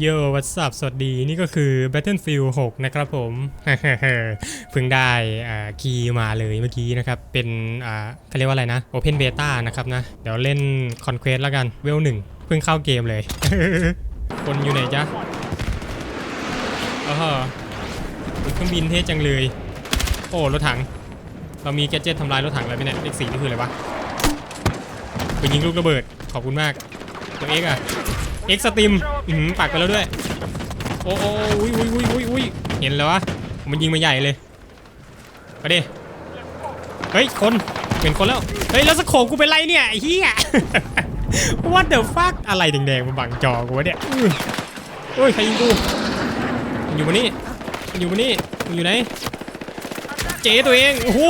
โยวัสดสวัสดีนี่ก็คือ Battlefield 6 นะครับผมเพิ่งได้คีย์มาเลยเมื่อกี้นะครับ เป็นเขาเรียกว่าอะไรนะ Open Beta นะครับนะ เดี๋ยวเล่น Conquest แล้วกันเวลหนึ่งเพิ่งเข้าเกมเลย คนอยู่ไหนจ๊ะอ๋อเครื่องบินเท่จังเลย โอ้รถถัง เรามีแกจ็ตทำลายรถถังอะไรไหมเนี่ยเลขสี่นี่คืออะไรวะไปยิงลูกระเบิดขอบคุณมากตัวเอ็กอะ เอ็กสตรีมอืมปักไปแล้วด้วย โอ้โอ้อุ้ยอุ้ยอุ้ยอุ้ยอุ้ยเห็นแล้ววะ มันยิงมาใหญ่เลยไปดิเฮ้ย คน เป็นคนแล้ว เฮ้ย แล้วสโคปกูเป็นไรเนี่ยเหี้ย What the fuck อะไรแดงๆมาบังจอกูวะเนี่ยอื้อเฮ้ย ใครยิงกู อยู่บนนี่มันอยู่บนนี่มันอยู่ไหน เจ๊ตัวเอง โอ้โห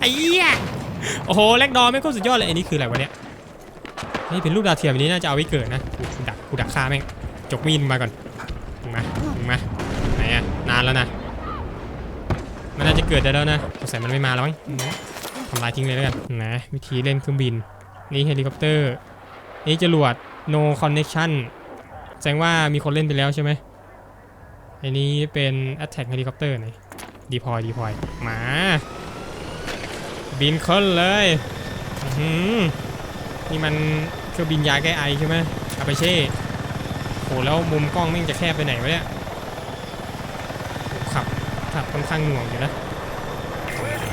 ไอ้เหี้ย โอ้โห แลกดอไม่งโคตรสุดยอดเลยอ้นี่คืออะไรวะเนี่ย นี่เป็นรูปดาวเทียมนนี้น่าจะเอาไว้เกิดนะกูดักกูดักฆ่าแม่งจกมีดมาก่อนมึงมามึงมาไหนอะนานแล้วนะ มันน่าจะเกิดได้แล้วนะสงสัยมันไม่มาแล้วมั้งอืมทำลายทิ้งเลยแล้วกันนะวิธีเล่นเครื่องบิน นี่เฮลิคอปเตอร์ นี่จรวด no connection แสดงว่ามีคนเล่นไปแล้วใช่ไหมอันนี้เป็น attack helicopter หน deploy deploy มา บินค้นเลย อือ นี่มันเครื่องบินยาแก้ไอใช่ไหมอาไปเช่โหแล้วมุมกล้องแม่งจะแคบไปไหนวะเนี่ยขับขับค่อนข้างหน่วงอยู่นะ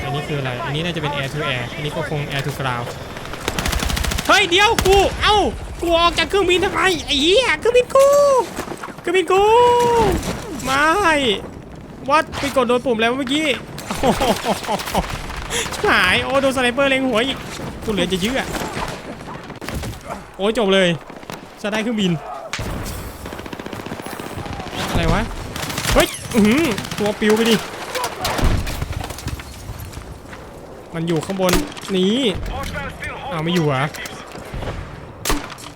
อันนี้คืออะไร อันนี้น่าจะเป็น air to air อันนี้ก็คง air to ground เฮ้ยเดี๋ยวกู เอ้า กูออกจากเครื่องบินทำไมไอ้เหี้ยเครื่องบินกู เครื่องบินกู ไม่ วัดไปกดโดนปุ่มแล้วเมื่อกี้หาย โอ้โดนสไนเปอร์เล็งหัวอีก กูเหลือจะยื้ออะ โอ้ยจบเลยจะได้เครื่องบิน อะไรวะ เฮ้ยอือหือตัวปิวไปดิ มันอยู่ข้างบนนี้เอาไม่อยู่เหรอะ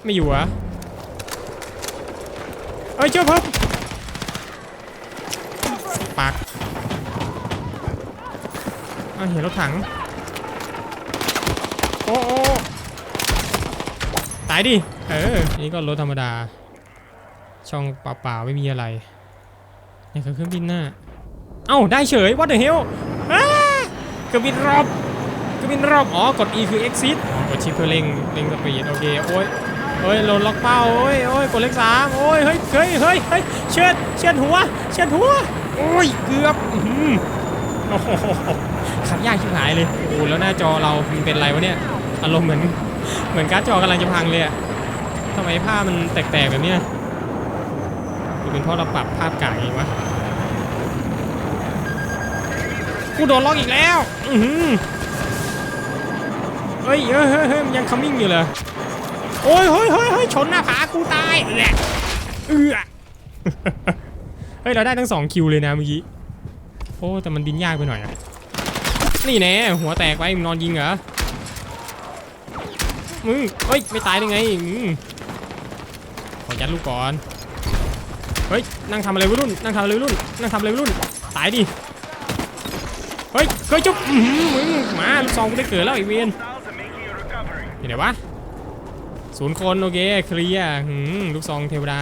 ไม่อยู่เหรอะเอ้ยเจ้าพับปักอ้าเห็นรถถัง โอ้โอ้ ดิ เออ นี่ก็รถธรรมดา ช่องเปล่าๆไม่มีอะไรนี่คือเครื่องบินหน้า เอ้า ได้เฉย what the hell เครื่องบินรอบเครื่องบินรอบ อ๋อ กด E คือ exit กดชิปเพื่อเร่งเร่งสปีด โอเค โอ้ยโอ้ยโดนล็อกเป้าโอ้ยโอ้ยกดเลขสามโอ้ย เฮ้ย เฮ้ย เฮ้ย เฮ้ย เชือดเชือดหัว เชือดหัว โอ้ย เกือบขับยากชิบหายเลย โอ้แล้วหน้าจอเรามันเป็นไรวะเนี่ย อารมณ์เหมือน เหมือนการ์ดจอกำลังจะพังเลยอะทำไมภาพมันแตกๆแบบนี้หรือเป็นเพราะเราปรับภาพกากเองวะกูโดนล็อกอีกแล้วอือเฮ้ยเฮ้ยเฮ้ยยมันยังคัมมิ่งอยู่เลยโอ้ยเฮ้ยเฮ้ยเฮ้ยชนหน้าผากูตายแหละเอือเฮ้ยเราได้ทั้งสองคิวเลยนะเมื่อกี้โอ้แต่มันดินยากไปหน่อยอะนี่แน่หัวแตกไว้มึงนอนยิงเหรอ มึงเฮ้ย ไม่ตายได้ไงมึงขอยัดลูกก่อน เฮ้ย นั่งทำอะไรวัยรุ่น นั่งทำอะไรวัยรุ่น นั่งทำอะไรวัยรุ่น ตายดิ เฮ้ยเฮ้ยจุ๊บอื้อหือมึงมาลูกซองกูได้เกิดแล้วไอเวียนอยู่ไหนวะศูนย์คนโอเคเคลียร์หืมลูกซองเทวดา